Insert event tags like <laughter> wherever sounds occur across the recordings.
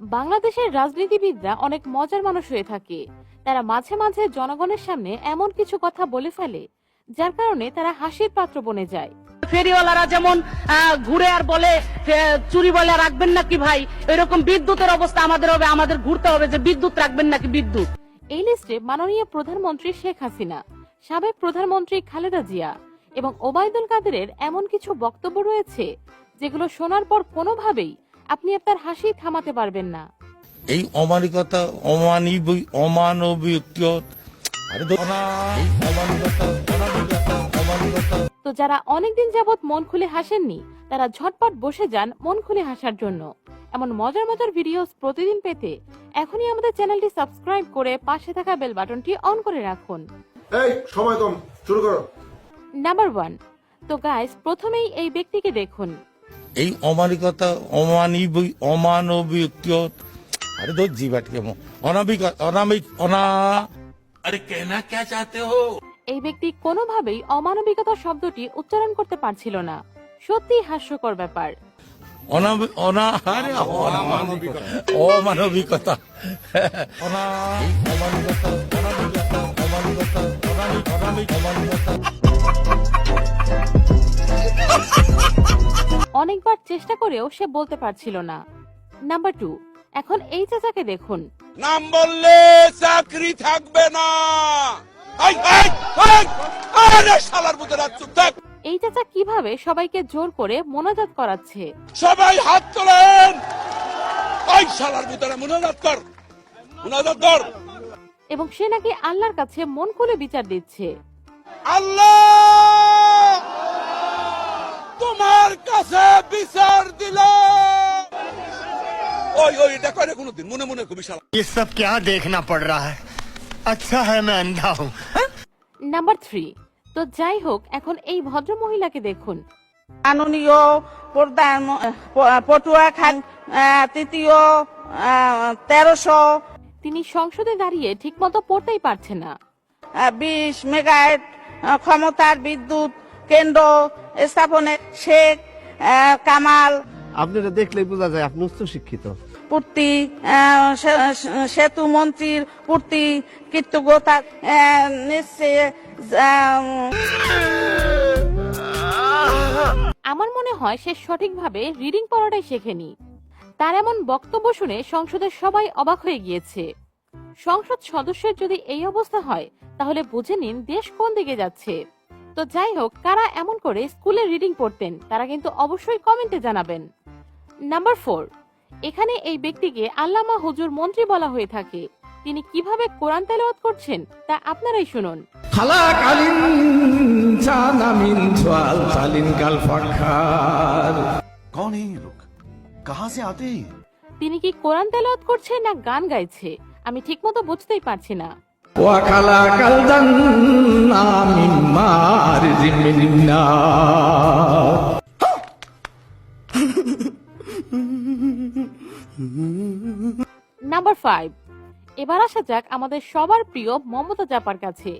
বাংলাদেশের রাজনীতিবিদরা অনেক মজার মানুষ হয়ে থাকে। তারা মাঝে মাঝে জনগণের সামনে এমন কিছু কথা বলে ফেলে যার কারণে তারা হাসির পাত্র বনে যায়। ফেরিওয়ালারা যেমন ঘুরে আর বলে চুরি বলে রাখবেন নাকি ভাই? এরকম বিদ্যুতের অবস্থা আমাদের হবে আমাদের ঘুরতে হবে যে বিদ্যুৎ রাখবেন নাকি বিদ্যুৎ? এই লিস্টে মাননীয় প্রধানমন্ত্রী শেখ হাসিনা সাবেক প্রধানমন্ত্রী খালেদা জিয়া এবং ওবায়দুল কাদেরের এমন কিছু বক্তব্য রয়েছে যেগুলো শোনার পর কোনোভাবেই আপনি আপনার হাসি থামাতে পারবেন না। এই অমানিকতা অমানবিক অমানবিক আরে ধর অমানিকতা অমানিকতা। তো যারা অনেকদিন যাবৎ মন খুলে হাসেননি তারা ঝটপট বসে যান মন খুলে হাসার জন্য। এমন মজার মজার ভিডিওস প্রতিদিন পেতে এখনই আমাদের চ্যানেলটি সাবস্ক্রাইব করে পাশে থাকা বেল বাটনটি অন করে রাখুন। এই সময় কম শুরু করো। Number one. তো গাইস প্রথমেই এই ব্যক্তিকে দেখুন। এই অমানিকতা অমানবিক অমানবিক আরে ধর জি কেমন অনামিক অনামিক অনা। আরে কেনা কে চাতে হো? এই ব্যক্তি কোনোভাবেই অমানবিকতা শব্দটি উচ্চারণ করতে পারছিল না। সত্যি হাস্যকর ব্যাপার। অমানবিকতা। অমানবিকতা। অনেকবার চেষ্টা করেও সে বলতে পারছিল না। নাম্বার টু এখন এই চাচাকে দেখুন। নাম বললে চাকরি থাকবে না। এই, চাচা কীভাবে সবাইকে জোর করে মোনাজাত করাচ্ছে? সবাই হাত তোলেন। ওই শালার ভিতরে মুনাজাত কর মুনাজাত কর। এবং সে নাকি আল্লাহর কাছে মন খুলে বিচার দিচ্ছে। আল্লাহ তোমার কাছে বিচার দিল ওই ওই এটা করে কোনোদিন মনে মনে খুবই শালা ये सब क्या देखना पड़ रहा है अच्छा है मैं अंधा हूँ নাম্বার থ্রি তো যাই হোক এখন এই ভদ্র মহিলাকে দেখুন মাননীয় প্রধান প- পটুয়া খান আহ, তৃতীয় তেরোশো তিনি সংসদে দাঁড়িয়ে ঠিকমতো পড়তেই পারছে না বিশ মেগাওয়াট আহ, ক্ষমতার বিদ্যুৎ কেন্দ্র স্থাপনে শেখ আহ, কামাল। আপনারা দেখলেই বোঝা যায় আপনি উচ্চ শিক্ষিত। পূর্তি সেতু মন্ত্রীর পূর্তি নিশ্চয় আমার মনে হয় সে সঠিকভাবে রিডিং পড়াটাই শেখেনি। তার এমন বক্তব্য শুনে সংসদের সবাই অবাক হয়ে গিয়েছে। সংসদ সদস্যের যদি এই অবস্থা হয় তাহলে বুঝে নিন দেশ কোন দিকে যাচ্ছে। তো যাই হোক কারা এমন করে স্কুলে রিডিং পড়তেন তারা কিন্তু অবশ্যই কমেন্টে জানাবেন। নাম্বার ফোর এখানে এই ব্যক্তিকে আল্লামা হুজুর মন্ত্রী বলা হয়ে থাকে। তিনি কীভাবে কোরআন তেলাওয়াত করছেন তা আপনারাই শুনুন। তিনি কি কোরআন তেলাওয়াত করছেন না গান গাইছে? আমি ঠিকমতো বুঝতেই পারছি না। وخلق الجنة من مارج من نار নাম্বার ফাইভ এবার আসা যাক আমাদের সবার প্রিয় মমতা জাপার কাছে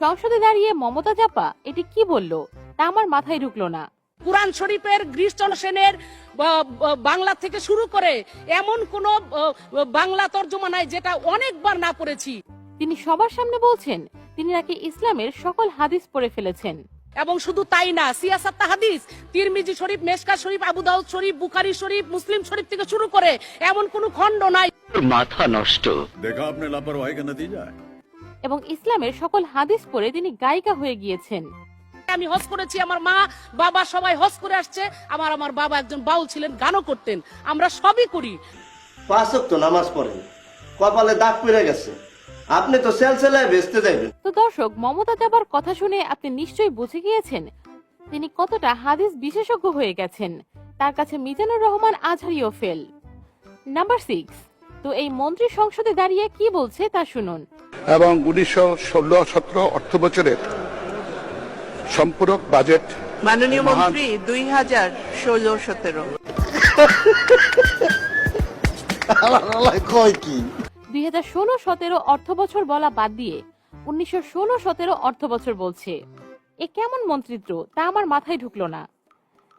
সংসদে দাঁড়িয়ে মমতা জাপা এটি কি বলল তা আমার মাথায় ঢুকলো না কুরআন শরীফের গ্রীষ্ম সেনের বা- বা- বাংলা থেকে শুরু করে এমন কোন আহ, বাংলা তর্জমা নাই যেটা অনেকবার না পড়েছি তিনি সবার সামনে বলছেন তিনি নাকি ইসলামের সকল হাদিস পড়ে ফেলেছেন। এবং শুধু তাই না সিয়াসাত্তা হাদিস তিরমিজি শরীফ মেশকা শরীফ আবু দাউদ শরীফ বুখারি শরীফ মুসলিম শরীফ থেকে শুরু করে এমন কোনো খণ্ড নাই। মাথা নষ্ট। দেখা আপনি লাপরওয়াহি কা নতিজা এবং ইসলামের সকল হাদিস পড়ে তিনি গায়িকা হয়ে গিয়েছেন। আমি হজ করেছি আমার মা বাবা সবাই হজ করে আসছে আমার আমার বাবা একজন বাউল ছিলেন গানও করতেন আমরা সবই করি। পাঁচ নামাজ পড়েন কপালে দাগ পড়ে গেছে। আপনি তো সেলসেলায় বেচতে যাইবেন। তো দর্শক মমতা জাবার কথা শুনে আপনি নিশ্চয়ই বুঝে গিয়েছেন। তিনি কতটা হাদিস বিশেষজ্ঞ হয়ে গেছেন। তার কাছে মিজানুর রহমান আজহারিও ফেল। Number six. তো এই মন্ত্রী সংসদে দাঁড়িয়ে কি বলছে তা শুনুন। এবং উনিশশো ষোলো সতেরো অর্থ বছরের সম্পূরক বাজেট মাননীয় মন্ত্রী, দুই হাজার ষোলো সতেরো। কয় কি? দুই হাজার ষোলো সতেরো অর্থ বছর বলা বাদ দিয়ে উনিশশো ষোলো সতেরো অর্থ বছর বলছে। এ কেমন মন্ত্রিত্ব? তা আমার মাথায় ঢুকলো না।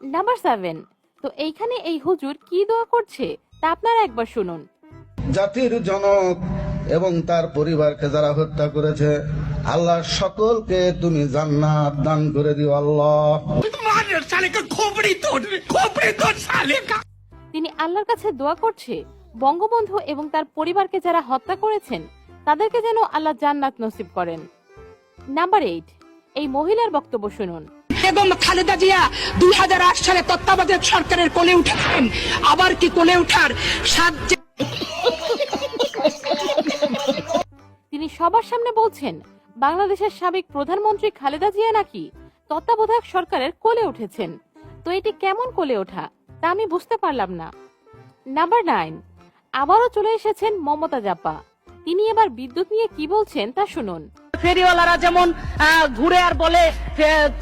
নাম্বার সেভেন তো এইখানে এই হুজুর কি দোয়া করছে? তা আপনারা একবার শুনুন। জাতির জনক এবং তার পরিবারকে যারা হত্যা করেছে আল্লাহ সকলকে তুমি জান্নাত দান করে দিও আল্লাহ। তিনি আল্লাহর কাছে দোয়া করছে? বঙ্গবন্ধু এবং তার পরিবারকে যারা হত্যা করেছেন তাদেরকে যেন আল্লাহ জান্নাত নসিব করেন। নাম্বার এইট এই মহিলার বক্তব্য শুনুন। বেগম খালেদা জিয়া দুই সালে তত্ত্বাবধায়ক সরকারের কোলে উঠেছেন। আবার কি কোলে উঠার সাত তিনি সবার সামনে বলছেন বাংলাদেশের সাবেক প্রধানমন্ত্রী খালেদা জিয়া নাকি তত্ত্বাবধায়ক সরকারের কোলে উঠেছেন। তো এটি কেমন কোলে ওঠা তা আমি বুঝতে পারলাম না। নাম্বার নাইন আবারও চলে এসেছেন মমতা জাপা। তিনি এবার বিদ্যুৎ নিয়ে কি বলছেন তা শুনুন। ফেরিওয়ালারা যেমন ঘুরে আর বলে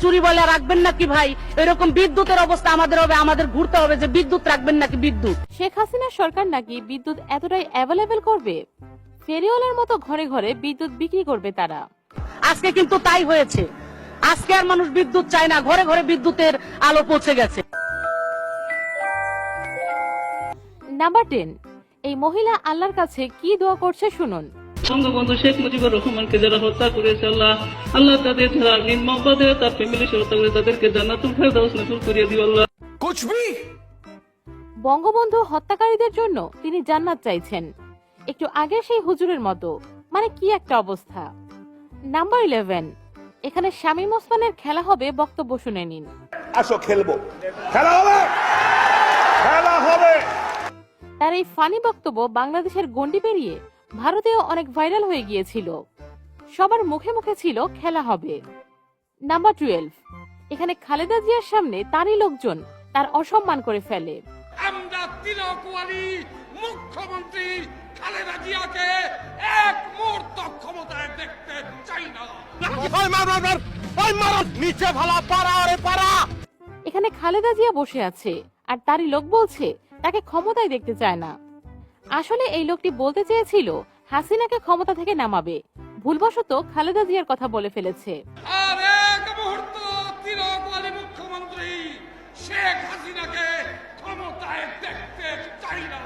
চুরি বলে রাখবেন নাকি ভাই? এরকম বিদ্যুতের অবস্থা আমাদের হবে আমাদের ঘুরতে হবে যে বিদ্যুৎ রাখবেন নাকি বিদ্যুৎ? শেখ হাসিনা সরকার নাকি বিদ্যুৎ এতটাই অ্যাভেলেবেল করবে? ফেরিওয়ালার মতো ঘরে ঘরে বিদ্যুৎ বিক্রি করবে তারা। আজকে কিন্তু তাই হয়েছে। আজকে আর মানুষ বিদ্যুৎ চায় না ঘরে ঘরে বিদ্যুতের আলো পৌঁছে গেছে। নাম্বার টেন এই মহিলা আল্লাহর কাছে কি দোয়া করছে শুনুন। বঙ্গবন্ধু শেখ মুজিবুর রহমানকে যারা হত্যা করেছে আল্লাহ আল্লাহ তাদের যারা নির্মম তার ফ্যামিলি সহ হত্যা করে তাদেরকে জান্নাতুল ফেরদাউস নসিব করিয়ে দিও আল্লাহ। বঙ্গবন্ধু হত্যাকারীদের জন্য তিনি জান্নাত চাইছেন। একটু আগে সেই হুজুরের মতো মানে কি একটা অবস্থা। নাম্বার ইলেভেন এখানে শামীম ওসমানের খেলা হবে বক্তব্য শুনে নিন। আসো খেলব। খেলা হবে! খেলা হবে! তার এই ফানি বক্তব্য বাংলাদেশের গণ্ডি পেরিয়ে ভারতেও অনেক ভাইরাল হয়ে গিয়েছিল। সবার মুখে মুখে ছিল খেলা হবে। নাম্বার টুয়েলভ এখানে খালেদা জিয়ার সামনে তারই লোকজন তার অসম্মান করে ফেলে। আমরা তিলকওয়ালি মুখ্যমন্ত্রী খালেদা জিয়াকে এক মুহূর্ত ক্ষমতায় দেখতে চাই না। নিচে ভালা পারা আরে পারা এখানে খালেদা জিয়া বসে আছে আর তারই লোক বলছে তাকে ক্ষমতায় দেখতে চায় না। আসলে এই লোকটি বলতে চেয়েছিল হাসিনাকে ক্ষমতা থেকে নামাবে। ভুলবশত খালেদা জিয়ার কথা বলে ফেলেছে। আর এক মুহূর্ত তিলকওয়ালি মুখ্যমন্ত্রী শেখ হাসিনাকে ক্ষমতায় দেখতে চাই না।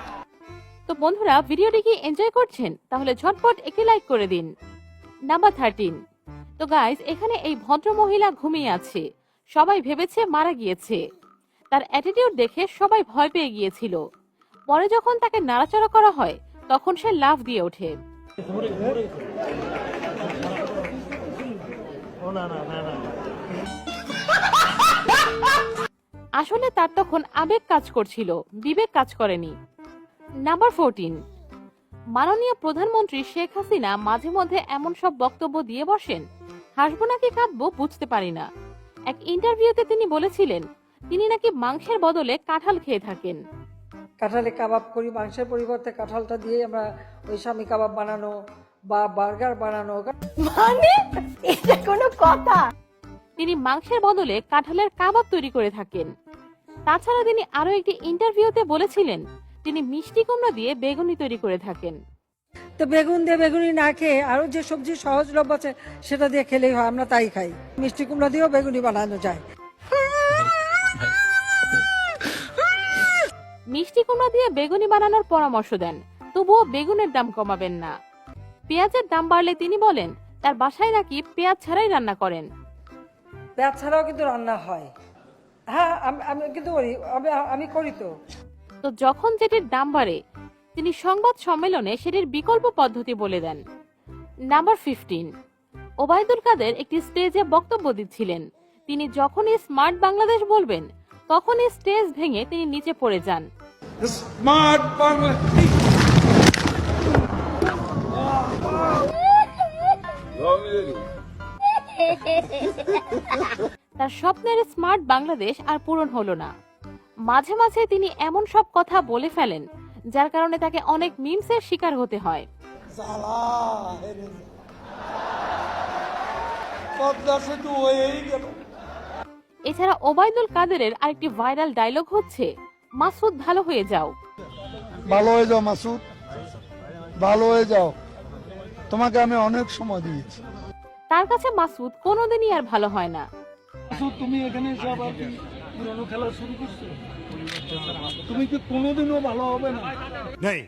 তো বন্ধুরা ভিডিওটি কি এনজয় করছেন? তাহলে ঝটপট একটি লাইক করে দিন। নাম্বার থার্টিন তো গাইজ এখানে এই ভদ্র মহিলা ঘুমিয়ে আছে। সবাই ভেবেছে মারা গিয়েছে। তার অ্যাটিটিউড দেখে সবাই ভয় পেয়ে গিয়েছিল। পরে যখন তাকে নাড়াচাড়া করা হয়, তখন সে লাফ দিয়ে ওঠে। আসলে তার তখন আবেগ কাজ করছিল, বিবেক কাজ করেনি। নাম্বার ফোরটিন মাননীয় প্রধানমন্ত্রী শেখ হাসিনা মাঝে মধ্যে এমন সব বক্তব্য দিয়ে বসেন? হাসবো নাকি কাঁদবো বুঝতে পারি না। এক ইন্টারভিউতে তিনি বলেছিলেন তিনি নাকি মাংসের বদলে কাঁঠাল খেয়ে থাকেন। কাঁঠালে কাবাব করি মাংসের পরিবর্তে কাঁঠালটা দিয়ে আমরা ওই স্বামী কাবাব বানানো বা বার্গার বানানো। মানে? এটা কোনো কথা? তিনি মাংসের বদলে কাঁঠালের কাবাব তৈরি করে থাকেন। তাছাড়া তিনি আরও একটি ইন্টারভিউতে বলেছিলেন তিনি মিষ্টি কুমড়া দিয়ে বেগুনি তৈরি করে থাকেন। তো বেগুন দিয়ে বেগুনি না খেয়ে আরও যে সবজি সহজলভ্য আছে সেটা দিয়ে খেলেই হয় আমরা তাই খাই। মিষ্টি কুমড়া দিয়েও বেগুনি বানানো যায়। মিষ্টি কুমড়া দিয়ে বেগুনি বানানোর পরামর্শ দেন তবুও বেগুনের দাম কমাবেন না। পেঁয়াজের দাম বাড়লে তিনি বলেন তার বাসায় নাকি পেঁয়াজ ছাড়াই রান্না করেন। পেঁয়াজ ছাড়াও কিন্তু রান্না হয়। হ্যাঁ আমি কিন্তু করি আমি আমি করি তো। তো যখন যেটির দাম বাড়ে তিনি সংবাদ সম্মেলনে সেটির বিকল্প পদ্ধতি বলে দেন। নাম্বার ফিফটিন ওবায়দুল কাদের একটি স্টেজে বক্তব্য দিচ্ছিলেন। তিনি যখনই স্মার্ট বাংলাদেশ বলবেন তখনই স্টেজ ভেঙে তিনি নিচে পড়ে যান। স্মার্ট বাংলা <laughs> তার স্বপ্নের স্মার্ট বাংলাদেশ আর পূরণ হলো না। মাঝে মাঝে তিনি এমন সব কথা বলে ফেলেন যার কারণে তাকে অনেক মিমসের শিকার হতে হয়। এছাড়া ওবায়দুল কাদেরের আরেকটি ভাইরাল ডায়লগ হচ্ছে মাসুদ ভালো হয়ে যাও। ভালো হয়ে যাও মাসুদ। ভালো হয়ে যাও। তোমাকে আমি অনেক সময় দিয়েছি। তার কাছে মাসুদ কোনোদিনই আর ভালো হয় না। তুমি এখানে এসে আবার কি পুরনো খেলা শুরু করছ? তুমি কি কোনোদিনও ভালো হবে না? नहीं